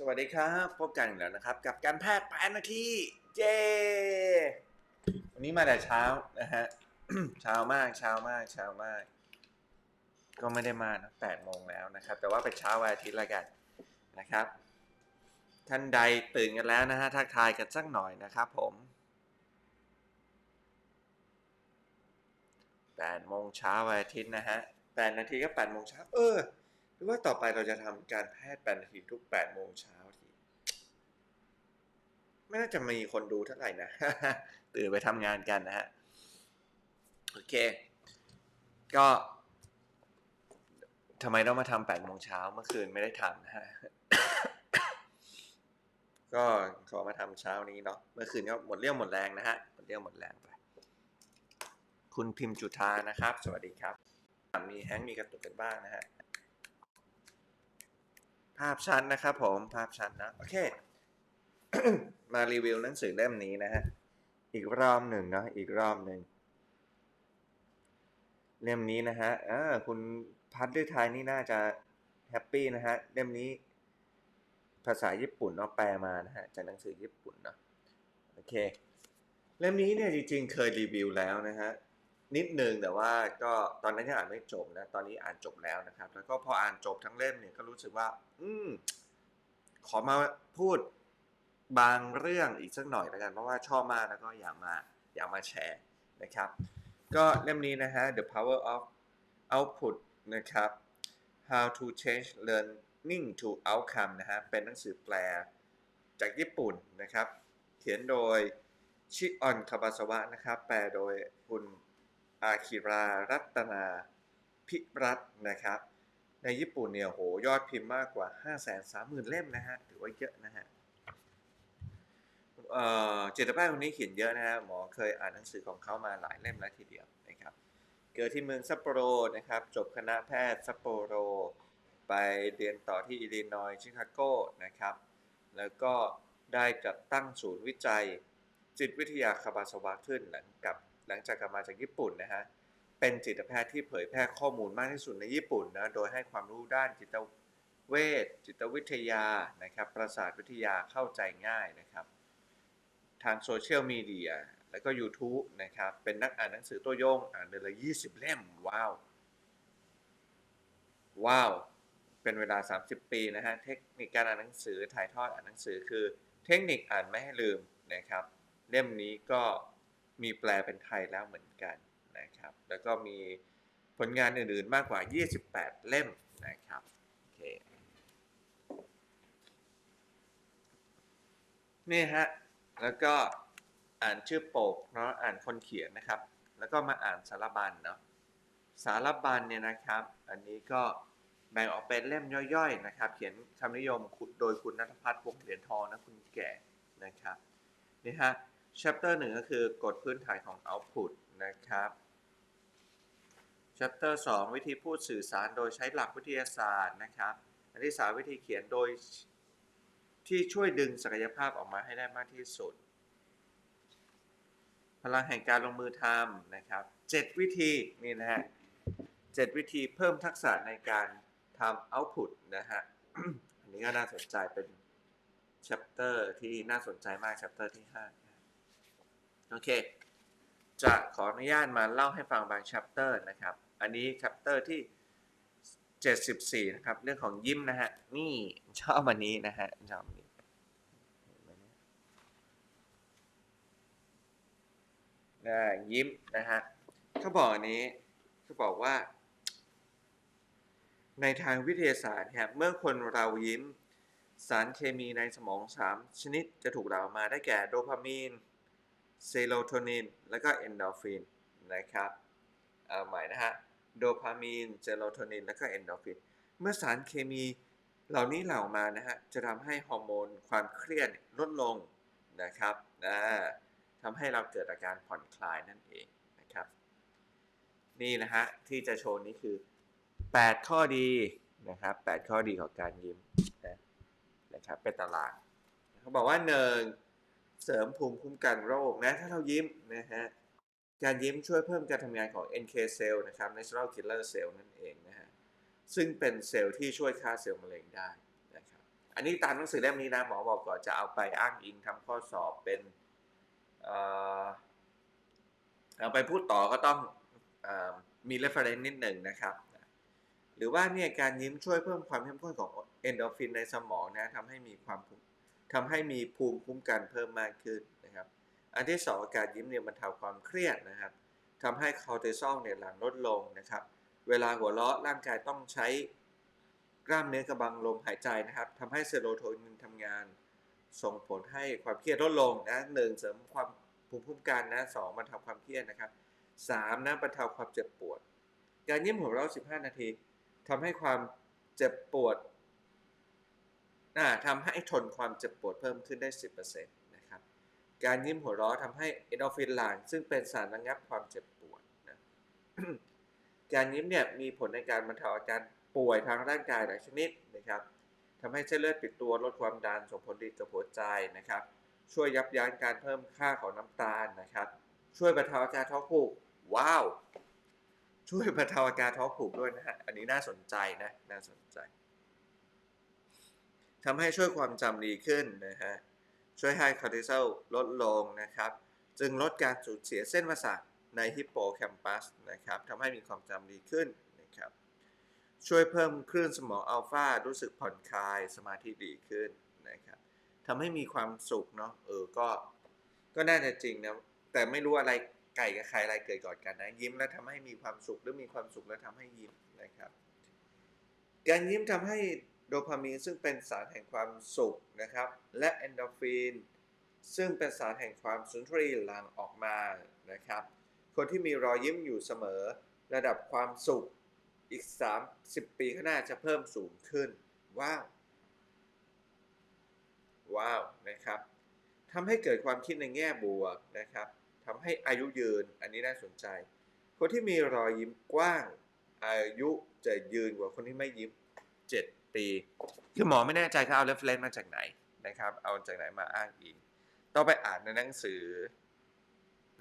สวัสดีครับ พบกันอีกแล้วนะครับ กับการแพทย์แปดนาทีเจ วันนี้มาแต่เช้านะฮะ เช้ามากเช้ามากเช้ามาก ก็ไม่ได้มานะแปดโมงแล้วนะครับ แต่ว่าเป็นเช้าวันอาทิตย์ละกันนะครับ ท่านใดตื่นกันแล้วนะฮะทักทายกันสักหน่อยนะครับผมแปดโมงเช้าวันอาทิตย์นะฮะแปดนาทีก็แปดโมงเช้าเออ หรือว่าต่อไปเราจะทำการแพทย์แปดนาทีทุกแปดโมงเช้าทีไม่น่าจะมีคนดูเท่าไหร่นะตื่นไปทำงานกันนะฮะโอเค ก็ทำไมต้องมาทำแปดโมงเช้าเมื่อคืนไม่ได้ทำนะฮะก็ขอมาทำเช้านี้เนาะเมื่อคืนก็หมดเรี่ยวหมดแรงนะฮะหมดเรี่ยวหมดแรงไป คุณพิมพ์จุธานะครับ สวัสดีครับ มีแฮงมีกระตุกกันบ้างนะฮะ ภาพชัดนะครับผมภาพชัดนะโอเค มารีวิวหนังสือเล่มนี้นะฮะอีกรอบหนึ่งเนาะอีกรอบหนึ่งเล่มนี้นะฮะอ่าคุณพัดด้วยไทยนี่น่าจะแฮปปี้นะฮะเล่มนี้ภาษาญี่ปุ่นเนาะแปลมานะฮะจากหนังสือญี่ปุ่นเนาะโอเคเล่มนี้เนี่ยจริงๆเคยรีวิวแล้วนะฮะ นิดนึงแต่ว่าก็ตอนนั้นยังอ่านไม่จบนะตอนนี้อ่านจบแล้วนะครับ แล้วก็พออ่านจบทั้งเล่มเนี่ยก็รู้สึกว่า อืมขอมาพูดบางเรื่องอีกสักหน่อยแล้วกันเพราะว่าชอบมากแล้วก็อยากมาอยากมาแชร์นะครับ ก็เล่มนี้นะฮะ The Power of Output นะครับ How to Change Learning to Outcome นะฮะ เป็นหนังสือแปลจากญี่ปุ่นนะครับ เขียนโดยชิออนคาบาสวะนะครับ แปลโดยคุณ อาคิรารัตนาพิรัตนะครับ ในญี่ปุ่นเนี่ยโหยอดพิมพ์มากกว่า 5 3 0 0 0 0 เล่มนะฮะ ถือว่าเยอะนะฮะเจิตแพทย์คนนี้เขียนเยอะนะฮะหมอเคยอ่านหนังสือของเขามาหลายเล่มแล้วทีเดียวนะครับ เกิดที่เมืองซัปโปโรนะครับ จบคณะแพทย์ซัปโปโร ไปเรียนต่อที่อิลลินอยชิคาโกนะครับ แล้วก็ได้จัดตั้งศูนย์วิจัย จิตวิทยาคาบาสวะขึ้นหลังกับ หลังจากกลับมาจากญี่ปุ่นนะฮะเป็นจิตแพทย์ที่เผยแพร่ข้อมูลมากที่สุดในญี่ปุ่นนะโดยให้ความรู้ด้านจิตเวชจิตวิทยานะครับประสาทวิทยาเข้าใจง่ายนะครับ ทางโซเชียลมีเดียแล้วก็ YouTube นะครับ เป็นนักอ่านหนังสือตัวยงอ่านเดือนละ 20 เล่ม ว้าว ว้าว เป็นเวลา 30 ปีนะฮะ เทคนิคการอ่านหนังสือถ่ายทอดอ่านหนังสือคือเทคนิคอ่านไม่ให้ลืมนะครับ เล่มนี้ก็ มีแปลเป็นไทยแล้วเหมือนกันนะครับ แล้วก็มีผลงานอื่นๆมากกว่า 28 เล่มนะครับโอเคนี่ฮะ แล้วก็อ่านชื่อโปกเนาะอ่านคนเขียนนะครับ แล้วก็มาอ่านสารบัญเนาะสารบัญเนี่ยนะครับ อันนี้ก็แบ่งออกเป็นเล่มย่อยๆนะครับ เขียนคำนิยมโดยคุณนัทพัฒน์วงศ์เหรียญทองนะคุณแก่นะครับนี่ฮะ chapter หนึ่งก็คือกฎพื้นฐานของ output นะครับ chapter 2 วิธีพูดสื่อสารโดยใช้หลักวิทยาศาสตร์นะครับ อันที่สามวิธีเขียนโดยที่ช่วยดึงศักยภาพออกมาให้ได้มากที่สุด พลังแห่งการลงมือทำนะครับ 7 วิธีนี่นะฮะ7วิธีเพิ่มทักษะในการทำ output นะฮะ อันนี้ก็น่าสนใจเป็น chapter ที่น่าสนใจมาก chapter ที่ 5 โอเค จะขออนุญาตมาเล่าให้ฟังบาง chapter นะครับ อันนี้ chapter ที่ 74 นะครับ เรื่องของยิ้มนะฮะ นี่ชอบอันนี้นะฮะชอบอันนี้นไหมเนี่ยนะยิ้มนะฮะเขาบอกอันนี้เขาบอกว่า ในทางวิทยาศาสตร์ครับเมื่อคนเรายิ้ม สารเคมีในสมอง 3 ชนิดจะถูกหลั่งออกมาได้แก่โดพามีน เซโรโทนิน และก็เอนโดฟินนะครับเอาใหม่นะฮะ โดพามีน เซโรโทนิน และก็เอนโดฟิน เมื่อสารเคมีเหล่านี้หลั่งออกมานะฮะ จะทำให้ฮอร์โมนความเครียดลดลงนะครับนะทำให้เราเกิดอาการผ่อนคลายนั่นเองนะครับ นี่นะฮะ ที่จะโชว์นี้คือ 8 ข้อดีนะครับ8ข้อดีของการยิ้มนะนะครับเป็นตารางเขาบอกว่าหนึ่ง เสริมภูมิคุ้มกันโรคนะ ถ้าเรายิ้มนะฮะ การยิ้มช่วยเพิ่มการทำงานของ NK cell นะครับ natural killer cell นั่นเองนะฮะ ซึ่งเป็นเซลล์ที่ช่วยฆ่าเซลล์มะเร็งได้นะครับ อันนี้ตามหนังสือเล่มนี้นะหมอบอกก่อนจะเอาไปอ้างอิงทำข้อสอบเป็นเอาไปพูดต่อก็ต้องอมี reference นิดหนึ่งนะครับ หรือว่าเนี่ยการยิ้มช่วยเพิ่มความเข้มข้นของเอนโดฟินในสมองนะทำให้มีความ ทำให้มีภูมิคุ้มกันเพิ่มมากขึ้นนะครับ อันที่สองการยิ้มเนี่ยบรรเทาความเครียดนะครับทำให้คอร์ติซอลเนี่ยหลั่งลดลงนะครับ เวลาหัวเราะร่างกายต้องใช้กล้ามเนื้อกระบังลมหายใจนะครับทำให้เซโรโทนินทำงาน ส่งผลให้ความเครียดลดลงนะหนึ่งเสริมความภูมิคุ้มกันนะสองบรรเทาความเครียดนะครับสามนะบรรเทาความเจ็บปวด การยิ้มหัวเราะ15 นาทีทำให้ความเจ็บปวด ทำให้ทนความเจ็บปวดเพิ่มขึ้นได้ 10%นะครับ การยิ้มหัวเราะทำให้เอนโดฟินหลั่งซึ่งเป็นสารระงับความเจ็บปวดนะการยิ้มเนี่ยมีผลในการบรรเทาอาการป่วยทางร่างกายหลายชนิดนะครับทำให้เส้นเลือดปิดตัวลดความดันส่งผลดีกับหัวใจนะครับ ช่วยยับยั้งการเพิ่มค่าของน้ำตาลนะครับ ช่วยบรรเทาอาการท้องผูกว้าว ช่วยบรรเทาอาการท้องผูกด้วยนะฮะอันนี้น่าสนใจนะน่าสนใจ ทำให้ช่วยความจำดีขึ้นนะฮะ ช่วยให้คอร์ติซอลลดลงนะครับ จึงลดการสูญเสียเส้นประสาทในฮิปโปแคมปัสนะครับทำให้มีความจำดีขึ้นนะครับ ช่วยเพิ่มคลื่นสมองอัลฟารู้สึกผ่อนคลายสมาธิดีขึ้นนะครับทำให้มีความสุขเนาะเออก็ก็น่าจะจริงนะแต่ไม่รู้อะไรไก่กับใครอะไรเกิดก่อนกันนะยิ้มแล้วทำให้มีความสุขหรือมีความสุขแล้วทำให้ยิ้มนะครับ การยิ้มทำให้ โดพามีนซึ่งเป็นสารแห่งความสุขนะครับ และเอนโดฟินซึ่งเป็นสารแห่งความสุนทรีหลั่งออกมานะครับ คนที่มีรอยยิ้มอยู่เสมอ ระดับความสุขอีก 30 ปีข้างหน้าจะเพิ่มสูงขึ้น ว้าว ว้าวนะครับทำให้เกิดความคิดในแง่บวกนะครับทำให้อายุยืนอันนี้น่าสนใจ คนที่มีรอยยิ้มกว้าง อายุจะยืนกว่าคนที่ไม่ยิ้ม 7 ปี คือหมอไม่แน่ใจเขาเอาเรฟเลนมาจากไหนนะครับ เอาจากไหนมาอ้างอิงต้องไปอ่านในหนังสือ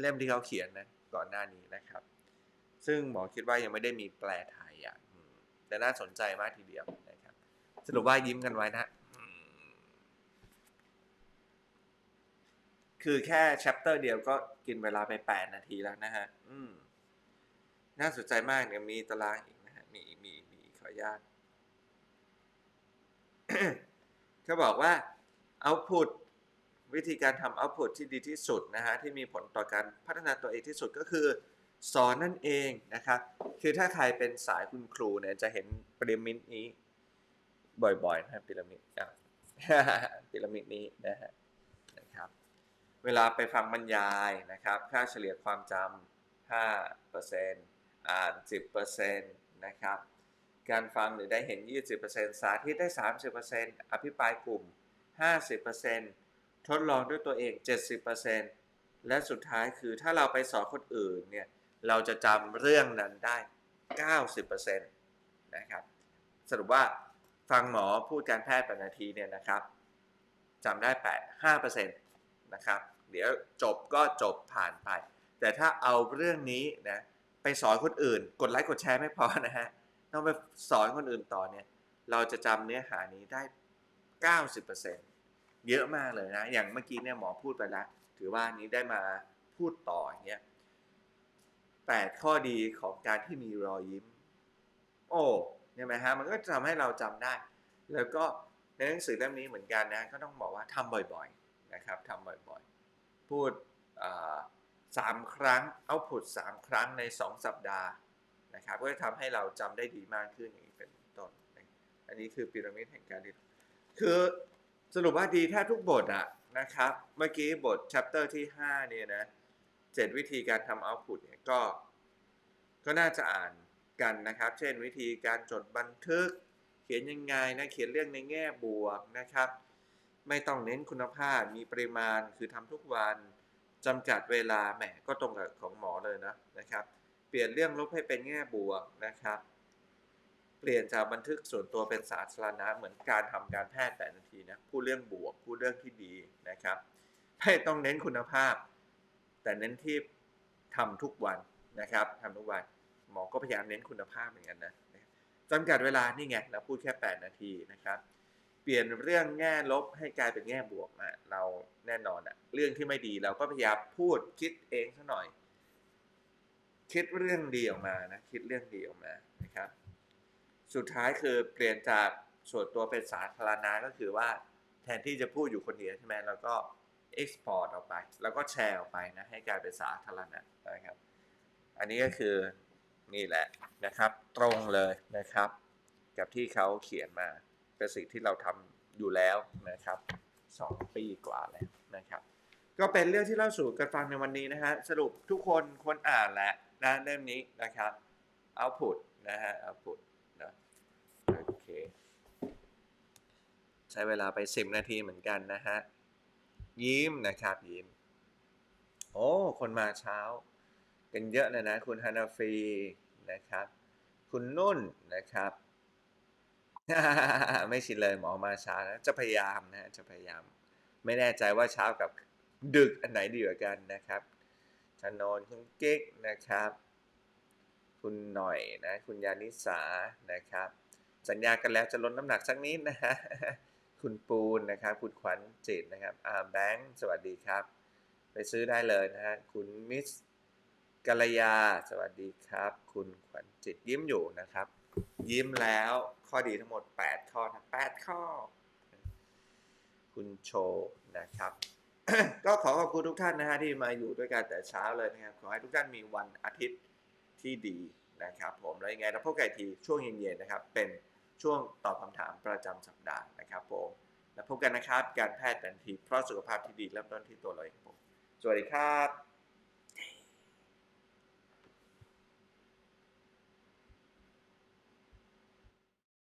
เล่มที่เขาเขียนนะก่อนหน้านี้นะครับ ซึ่งหมอคิดว่ายังไม่ได้มีแปลไทยอะแต่น่าสนใจมากทีเดียวนะครับ สรุปว่ายิ้มกันไว้นะคือแค่แชปเตอร์เดียวก็กินเวลาไป 8 นาทีแล้วนะฮะ อืม น่าสนใจมากเนี่ยมีตารางอีกนะฮะ มีมีมีขออนุญาต เขาบอกว่า output วิธีการทำ output ที่ดีที่สุดนะฮะที่มีผลต่อการพัฒนาตัวเองที่สุดก็คือ สอนนั่นเองนะครับ คือถ้าใครเป็นสายคุณครูเนี่ยจะเห็นพีระมิดนี้ บ่อยๆนะครับพีระมิดอะพีระมิดนี้นะฮะนะครับ เวลาไปฟังบรรยายนะครับ ค่าเฉลี่ยความจำ5%อ่าน 10%นะครับ การฟังหรือได้เห็น 20%สาธิตได้ 30%อภิปรายกลุ่ม 50%ทดลองด้วยตัวเอง 70%และสุดท้ายคือถ้าเราไปสอนคนอื่นเนี่ยเราจะจำเรื่องนั้นได้ 90%นะครับ สรุปว่าฟังหมอพูดการแพทย์แปดนาทีเนี่ยนะครับจำได้8 5%นะครับ เดี๋ยวจบก็จบผ่านไป แต่ถ้าเอาเรื่องนี้นะไปสอนคนอื่น กดไลค์กดแชร์ไม่พอนะฮะ ต้องไปสอนคนอื่นต่อเนี่ย เราจะจำเนื้อหานี้ได้ 90%เยอะมากเลยนะ อย่างเมื่อกี้เนี่ยหมอพูดไปแล้ว ถือว่านี้ได้มาพูดต่ออย่างเงี้ยแปดข้อดีของการที่มีรอยยิ้ม โอ้ใช่ไหมฮะ มันก็ทำให้เราจำได้ แล้วก็ในหนังสือเล่มนี้เหมือนกันนะ ก็ต้องบอกว่าทำบ่อยๆนะครับทำบ่อยๆ พูดสามครั้งเอาผุดสามครั้งในสองสัปดาห์ นะครับก็จะทำให้เราจำได้ดีมากขึ้นอย่างนี้เป็นต้น อันนี้คือพีระมิดแห่งการเรียนคือสรุปว่าดีแทบทุกบทอะนะครับ เมื่อกี้บท chapter ที่ 5 เนี่ยนะเจ็ดวิธีการทำ output เนี่ยก็ ก็น่าจะอ่านกันนะครับ เช่นวิธีการจดบันทึก เขียนยังไงนะ เขียนเรื่องในแง่บวกนะครับ ไม่ต้องเน้นคุณภาพ มีปริมาณ คือทำทุกวันจำกัดเวลา แหม ก็ตรงกับของหมอเลยนะนะครับ ปลี่ยนเรื่องลบให้เป็นแง่บวกนะครับ เปลี่ยนจากบันทึกส่วนตัวเป็นสาธารณะเหมือนการทำการแพทย์แต่นาทีนะพูดเรื่องบวกพูดเรื่องที่ดีนะครับไม่ต้องเน้นคุณภาพ แต่เน้นที่ทำทุกวันนะครับทำทุกวันหมอก็พยายามเน้นคุณภาพเหมือนกันนะจำกัดเวลานี่ไงเราพูดแค่ 8 นาทีนะครับ เปลี่ยนเรื่องแง่ลบให้กลายเป็นแง่บวกอะเราแน่นอนอะเรื่องที่ไม่ดีเราก็พยายามพูดคิดเองซะหน่อย คิดเรื่องดีออกมานะคิดเรื่องดีออกมานะครับ สุดท้ายคือเปลี่ยนจากส่วนตัวเป็นสาธารณะก็คือว่าแทนที่จะพูดอยู่คนเดียวใช่ไหมเราก็ export ออกไป แล้วก็แชร์ออกไปนะให้กลายเป็นสาธารณะนะครับ อันนี้ก็คือนี่แหละนะครับ ตรงเลยนะครับ กับที่เขาเขียนมาเป็นสิ่งที่เราทำอยู่แล้วนะครับสองปีกว่าแล้วนะครับ ก็เป็นเรื่องที่เล่าสู่กันฟังในวันนี้นะฮะสรุปทุกคนควรอ่านแหละ นะเล่มนี้นะครับ output นะฮะ output นะโอเคใช้เวลาไป 10 นาทีเหมือนกันนะฮะ ยิ้มนะครับยิ้ม โอ้ คนมาเช้ากันเยอะเลยนะ คุณฮานาฟีนะครับ คุณนุ่นนะครับ ไม่ชินเลยหมอมาช้านะ จะพยายามนะจะพยายาม ไม่แน่ใจว่าเช้ากับดึกอันไหนดีกว่ากันนะครับ ชนนคุณกิ๊กนะครับ คุณหน่อยนะคุณยานิสานะครับ สัญญากันแล้วจะลดน้ำหนักสักนิดนะฮะคุณปูนนะครับ คุณขวัญจิตนะครับอาแบงค์สวัสดีครับ ไปซื้อได้เลยนะฮะคุณมิสกัลยา สวัสดีครับ คุณขวัญจิตยิ้มอยู่นะครับ ยิ้มแล้วข้อดีทั้งหมด 8 ข้อนะ8ข้อ คุณโชนะครับ ก็ขอขอบคุณทุกท่านนะฮะที่มาอยู่ด้วยกันแต่เช้าเลยนะครับ ขอให้ทุกท่านมีวันอาทิตย์ที่ดีนะครับ ผมแล้วยังไงเราพบกันทีช่วงเย็นๆนะครับ เป็นช่วงตอบคำถามประจำสัปดาห์นะครับผมแล้วพบกันนะครับการแพทย์ทันทีเพราะสุขภาพที่ดีเริ่มต้นที่ตัวเราเองผมสวัสดีครับ